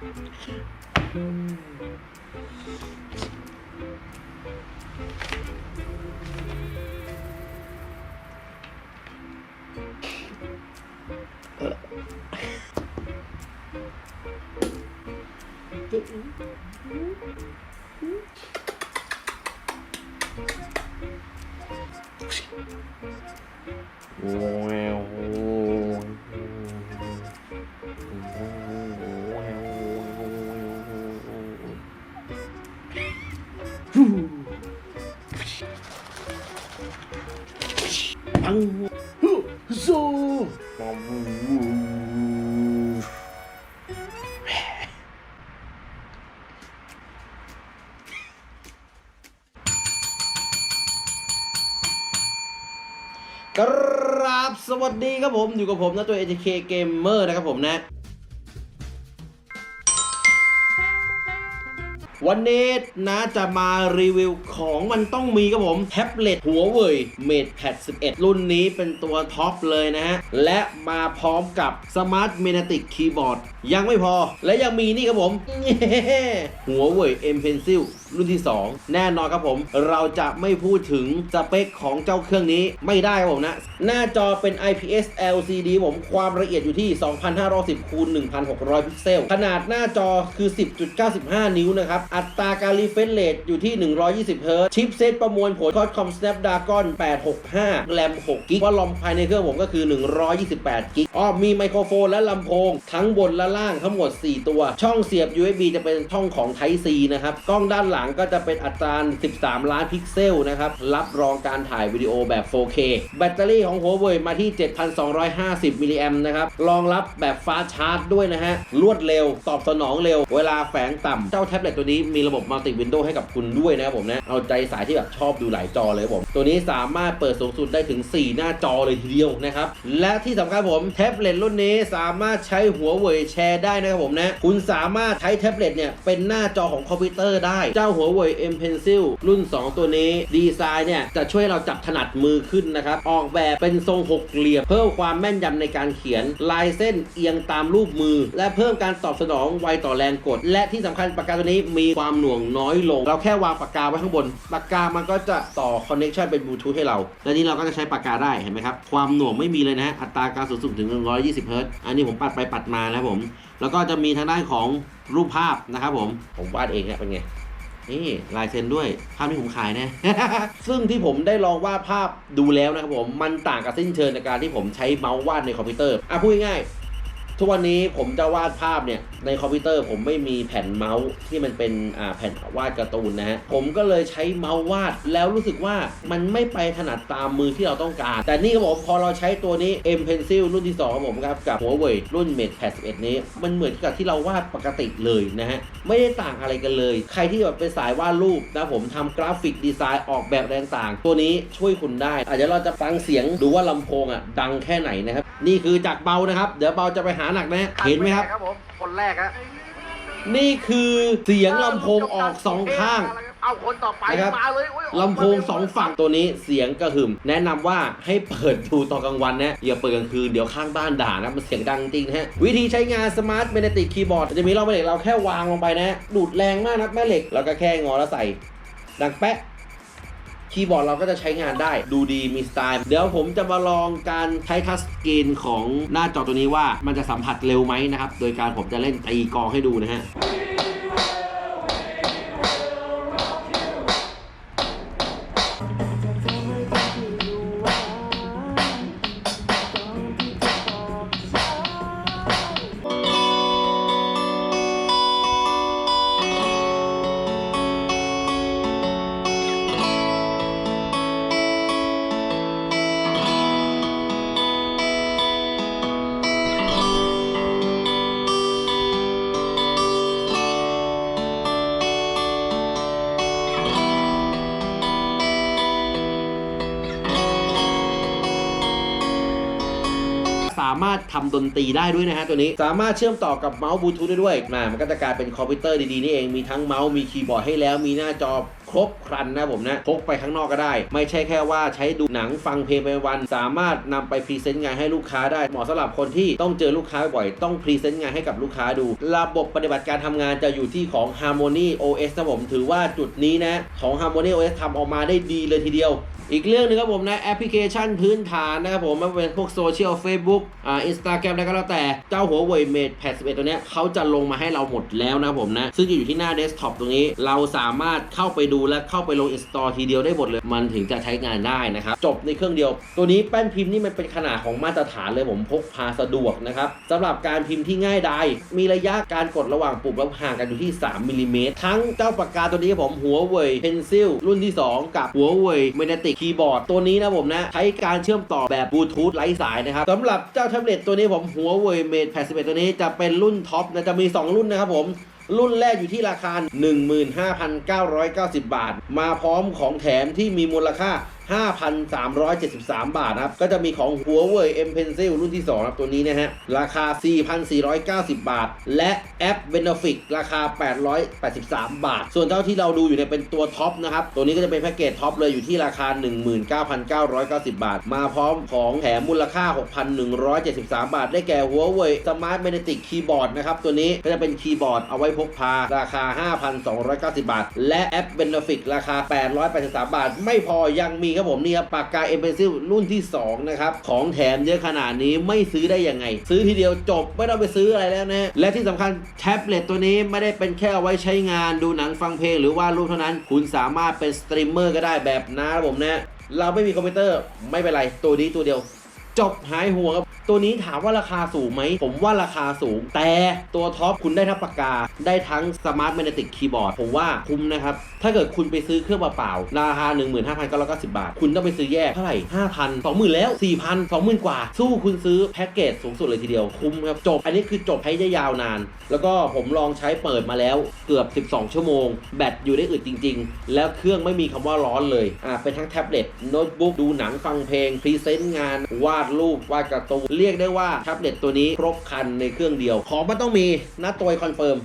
โอ้ยโงฮึโซปังกราบสวัสดีครับผม อยู่กับผมนะตัว A J K Gamer นะครับผมนะ วันนี้นะจะมารีวิวของมันต้องมีครับผมแท็บเล็ตหัวเว่ย MatePad 11 รุ่นนี้เป็นตัวท็อปเลยนะฮะ และมาพร้อมกับ Smart Magnetic Keyboard ยังไม่พอและยังมีนี่ครับผม หัวเว่ย M Pencil รุ่นที่ 2 แน่นอนครับผม เราจะไม่พูดถึงสเปคของเจ้าเครื่องนี้ไม่ได้ครับผมนะ หน้าจอเป็น IPS LCD ผมความละเอียดอยู่ที่ 2510คูณ1600 พิกเซล ขนาดหน้าจอคือ 10.95 นิ้วนะครับอัตราการรีเฟรชเรทอยู่ที่ 120 เฮิร์ตชิปเซตประมวลผล Qualcomm Snapdragon 865 แรม 6 กิกว่าลอมภายในเครื่องผมก็คือ 128 กิกอ้อมีไมโครโฟนและลำโพง ทั้งบนและล่างทั้งหมด 4 ตัว ช่องเสียบ USB จะเป็นช่องของ Type C นะครับ กล้องด้านหลังก็จะเป็นอัตรา 13 ล้านพิกเซลนะครับ รับรองการถ่ายวิดีโอแบบ 4K แบตเตอรี่ของ Huawei มาที่ 7,250 มิลลิแอมนะครับ รองรับแบบฟ้าชาร์จด้วยนะฮะ รวดเร็ว ตอบสนองเร็ว เวลาแฝงต่ำ เจ้าแท็บเล็ตตัวนี้มีระบบมัลติวินโดว์ให้กับคุณด้วยนะครับผมนะ เอาใจสายที่แบบชอบดูหลายจอเลยผม ตัวนี้สามารถเปิดสูงสุดได้ถึง 4 หน้าจอเลยทีเดียวนะครับ และที่สำคัญผมแท็บเล็ตรุ่นนี้สามารถใช้หัวเว่ยแชร์ได้นะครับผมนะ คุณสามารถใช้แท็บเล็ตเนี่ยเป็นหน้าจอของคอมพิวเตอร์ได้ เจ้าหัวเว่ย M Pencil รุ่น 2 ตัวนี้ดีไซน์เนี่ยจะช่วยเราจับถนัดมือขึ้นนะครับ ออกแบบเป็นทรงหกเหลี่ยม เพิ่มความแม่นยำในการเขียน ลายเส้นเอียงตามรูปมือ และเพิ่มการตอบสนองไวต่อแรงกด และที่สำคัญปากกาตัวนี้มีความหน่วงน้อยลง เราแค่วางปากกาไว้ข้างบน ปากกามันก็จะต่อคอนเน c t ชันเป็นบลูทูธให้เรา และนี่เราก็จะใช้ปากกาได้เห็นไหมครับ ความหน่วงไม่มีเลยนะ อัตราการสูงสุดถึง 120เฮิรตซ์อันนี้ผมปัดไปปัดมานะครับผม แล้วก็จะมีทางด้านของรูปภาพนะครับผม ผมวาดเองเนี่ยเป็นไงนี่ลายเซ็นด้วยภาพที่ผมขายนะ ซึ่งที่ผมได้ลองวาดภาพดูแล้วนะครับผม มันต่างกับสิ้นเชิงในการที่ผมใช้เมาส์วาดในคอมพิวเตอร์อะพูดง่ายๆ ทุกวันนี้ผมจะวาดภาพเนี่ยในคอมพิวเตอร์ผมไม่มีแผ่นเมาส์ที่มันเป็นอ่าแผ่นวาดการ์ตูนนะฮะผมก็เลยใช้เมาส์วาดแล้วรู้สึกว่ามันไม่ไปถนัดตามมือที่เราต้องการ แต่นี่ครับผมพอเราใช้ตัวนี้ M Pencil รุ่นที่2ครับผมครับกับหัวเว่ยรุ่น Mate Pad 11 นี้ มันเหมือนกับที่เราวาดปกติเลยนะฮะไม่ได้ต่างอะไรกันเลย ใครที่แบบเป็นสายวาดรูปนะผมทำกราฟิกดีไซน์ออกแบบอะไรต่าง ตัวนี้ช่วยคุณได้อาจจะเราจะฟังเสียงดูว่าลำโพงอะดังแค่ไหนนะครับนี่คือจากเบานะครับ เดี๋ยวเบาจะไปหาหนักนะฮะเห็นไหมครับ ครับผมคนแรกฮะนี่คือเสียงลำโพงออกสองข้าง เอาคนต่อไปนะครับ มาเลยโอ้ยลำโพงสองฝั่งตัวนี้เสียงกระหึ่ม แนะนำว่าให้เปิดดูตอนกลางวันนะอย่าเปิดกลางคืนเดี๋ยวข้างบ้านด่านะมันเสียงดังจริงนะฮะ วิธีใช้งานสมาร์ทเมเนติกคีย์บอร์ดจะมีร่องแม่เหล็กเราแค่วางลงไปนะ ดูดแรงมากนะแม่เหล็ก แล้วก็แค่งอแล้วใส่ ดังแปะ คีย์บอร์ดเราก็จะใช้งานได้ดูดีมีสไตล์ เดี๋ยวผมจะมาลองการใช้ทัชสกรีนของหน้าจอตัวนี้ว่ามันจะสัมผัสเร็วไหมนะครับ โดยการผมจะเล่นตีกองให้ดูนะฮะามารถทำดนตรีได้ด้วยนะฮะตัวนี้สามารถเชื่อมต่อกับเมาส์บลูทูธได้ด้วยนะมันก็จะกลายเป็นคอมพิวเตอร์ดีๆนี่เองมีทั้งเมาส์มีคีย์บอร์ดให้แล้วมีหน้าจอ ครบครันนะผมนะพกไปข้างนอกก็ได้ ไม่ใช่แค่ว่าใช้ดูหนังฟังเพลงไปวัน สามารถนำไปพรีเซนต์งานให้ลูกค้าได้เหมาะสำหรับคนที่ต้องเจอลูกค้าบ่อยต้องพรีเซนต์งานให้กับลูกค้าดู ระบบปฏิบัติการทำงานจะอยู่ที่ของ Harmony OS นะผมถือว่าจุดนี้นะของ Harmony OS ทำออกมาได้ดีเลยทีเดียวอีกเรื่องหนึงครับผมนะแอปพลิเคชันพื้นฐานนะครับผมไม่ว่าเป็นพวกโซเชียล Facebook อ่าอินสตาแกรมอะไรก็แล้วแต่ เจ้าหัวเว่ยเมดแพด11ตัวเนี้ยเขาจะลงมาให้เราหมดแล้วนะครับผมนะ ซึ่งจะอยู่ที่หน้าเดสก์ท็อปตรงนี้ เราสามารถเข้าไปดูและเข้าไปลงอินสตอลทีเดียวได้หมดเลย มันถึงจะใช้งานได้นะครับ จบในเครื่องเดียว ตัวนี้แป้นพิมพ์นี่มันเป็นขนาดของมาตรฐานเลยผมพกพาสะดวกนะครับสำหรับการพิมพ์ที่ง่ายดายมีระยะการกดระหว่างปุ่มแล้วห่างกันอยู่ที่ 3มิลลิเมตรทั้งเจ้าปากกาตัวนี้ผมหัวเว่ยเพนซิลรุ่นที่ 2 กับหัวเว่ยเมเนติกคีย์บอร์ดตัวนี้นะผมนะใช้การเชื่อมต่อแบบบลูทูธไร้สายนะครับสำหรับเจ้าแท็บเล็ตตัวนี้ผมหัวเว่ยเมดแพด11ตัวนี้จะเป็นรุ่นท็อปนะจะมี 2 รุ่นนะครับผม รุ่นแรกอยู่ที่ราคา 15,990 บาท มาพร้อมของแถมที่มีมูลค่า 5,373 บาทนะครับ ก็จะมีของ Huawei M Pencil รุ่นที่ 2 ครับ ตัวนี้นะฮะ ราคา 4,490 บาท และแอป Benefit ราคา 883 บาท ส่วนเท่าที่เราดูอยู่เนี่ยเป็นตัวท็อปนะครับ ตัวนี้ก็จะเป็นแพ็กเกจท็อปเลยอยู่ที่ราคา 19,990 บาท มาพร้อมของแถมมูลค่า 6,173 บาท ได้แก่ Huawei Smart Magnetic Keyboard นะครับ ตัวนี้ก็จะเป็นคีย์บอร์ดเอาไว้พกพา ราคา 5,290 บาท และแอป Benefit ราคา 883 บาท ไม่พอยังมีครับผมนี่ครับปากกา M Pencil รุ่นที่ 2 นะครับ ของแถมเยอะขนาดนี้ไม่ซื้อได้ยังไง ซื้อทีเดียวจบไม่ต้องไปซื้ออะไรแล้วนะและที่สำคัญแท็บเล็ตตัวนี้ไม่ได้เป็นแค่เอาไว้ใช้งานดูหนังฟังเพลงหรือวาดรูปเท่านั้น คุณสามารถเป็นสตรีมเมอร์ก็ได้แบบน้าครับผมนะเราไม่มีคอมพิวเตอร์ไม่เป็นไรตัวนี้ตัวเดียว จบหายห่วงครับ ตัวนี้ถามว่าราคาสูงไหม ผมว่าราคาสูง แต่ตัวท็อปคุณได้ทั้งปากกา ได้ทั้งสมาร์ทแมกเนติกคีย์บอร์ดผมว่าคุ้มนะครับ ถ้าเกิดคุณไปซื้อเครื่องเปล่าๆราคา 15,990 บาท คุณต้องไปซื้อแยกเท่าไหร่ 5,000 20,000 แล้ว 4,000 20,000 กว่า สู้คุณซื้อแพ็กเกจสูงสุดเลยทีเดียว คุ้มครับ จบ อันนี้คือจบใช้ได้ยาวนาน แล้วก็ผมลองใช้เปิดมาแล้วเกือบ 12 ชั่วโมง แบตอยู่ได้อึดจริง ๆ แล้วเครื่องไม่มีคำว่าร้อนเลยอ่าเป็นทั้งแท็บเล็ตโน้ตบุ๊กดูหนังฟังเพลงพรีเซนต์งานวาาดรูปวาดการ์ตูนเรียกได้ว่าแท็บเล็ตตัวนี้ครบคันในเครื่องเดียว ของมันต้องมีนะตัวคอนเฟิร์ม